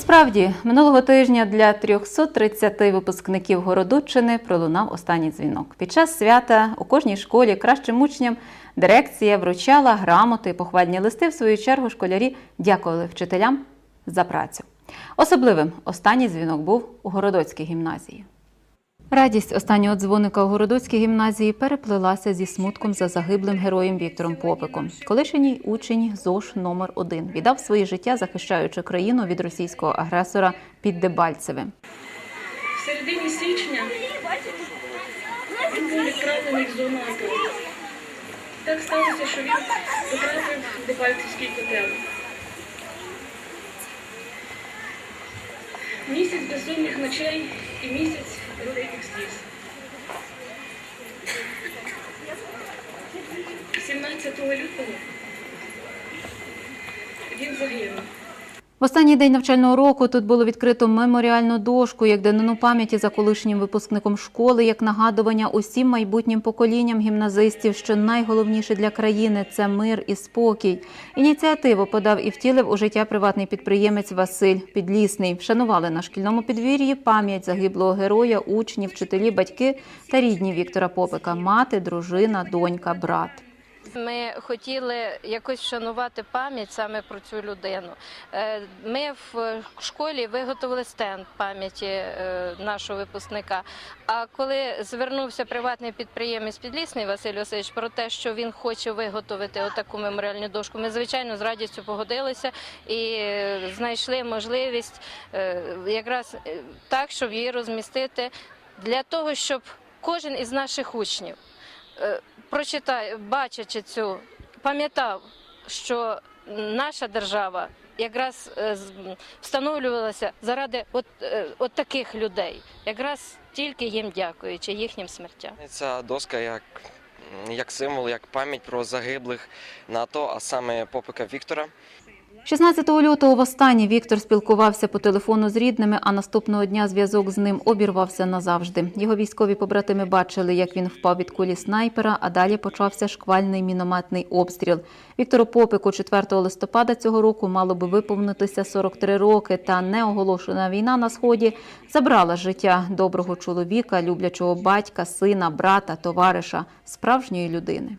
справді, минулого тижня для 330 випускників Городоччини пролунав останній дзвінок. Під час свята у кожній школі кращим учням дирекція вручала грамоти і похвальні листи. В свою чергу школярі дякували вчителям за працю. Особливим останній дзвінок був у Городоцькій гімназії. Радість останнього дзвоника у Городоцькій гімназії переплилася зі смутком за загиблим героєм Віктором Попиком. Колишній учень ЗОШ номер 1 віддав своє життя, захищаючи країну від російського агресора під Дебальцевим. В середині січня він був відправлений в зону АТО. Так сталося, що він потрапив в Дебальцевський котел. Місяць безсонних ночей і місяць. 17 лютого він загинув. В останній день навчального року тут було відкрито меморіальну дошку як данину пам'яті за колишнім випускником школи, як нагадування усім майбутнім поколінням гімназистів, що найголовніше для країни це мир і спокій. Ініціативу подав і втілив у життя приватний підприємець Василь Підлісний. Вшанували на шкільному подвір'ї пам'ять загиблого героя, учні, вчителі, батьки та рідні Віктора Попика, мати, дружина, донька, брат. Ми хотіли якось вшанувати пам'ять саме про цю людину. Е, Ми в школі виготовили стенд пам'яті е, нашого випускника. А коли звернувся приватний підприємець Підлісний Василь Васильович про те, що він хоче виготовити отаку меморіальну дошку, ми звичайно з радістю погодилися і е, знайшли можливість якраз так, щоб її розмістити для того, щоб кожен із наших учнів прочитає, бачачи цю, пам'ятав, що наша держава якраз е, встановлювалася заради от, е, от таких людей, якраз тільки їм дякуючи їхнім смертям. Ця доска як, як символ, як пам'ять про загиблих на АТО, а саме попика Віктора. 16 лютого востаннє Віктор спілкувався по телефону з рідними, а наступного дня зв'язок з ним обірвався назавжди. Його військові побратими бачили, як він впав від кулі снайпера, а далі почався шквальний мінометний обстріл. Віктору Попику 4 листопада цього року мало би виповнитися 43 роки, та неоголошена війна на сході забрала життя доброго чоловіка, люблячого батька, сина, брата, товариша, справжньої людини.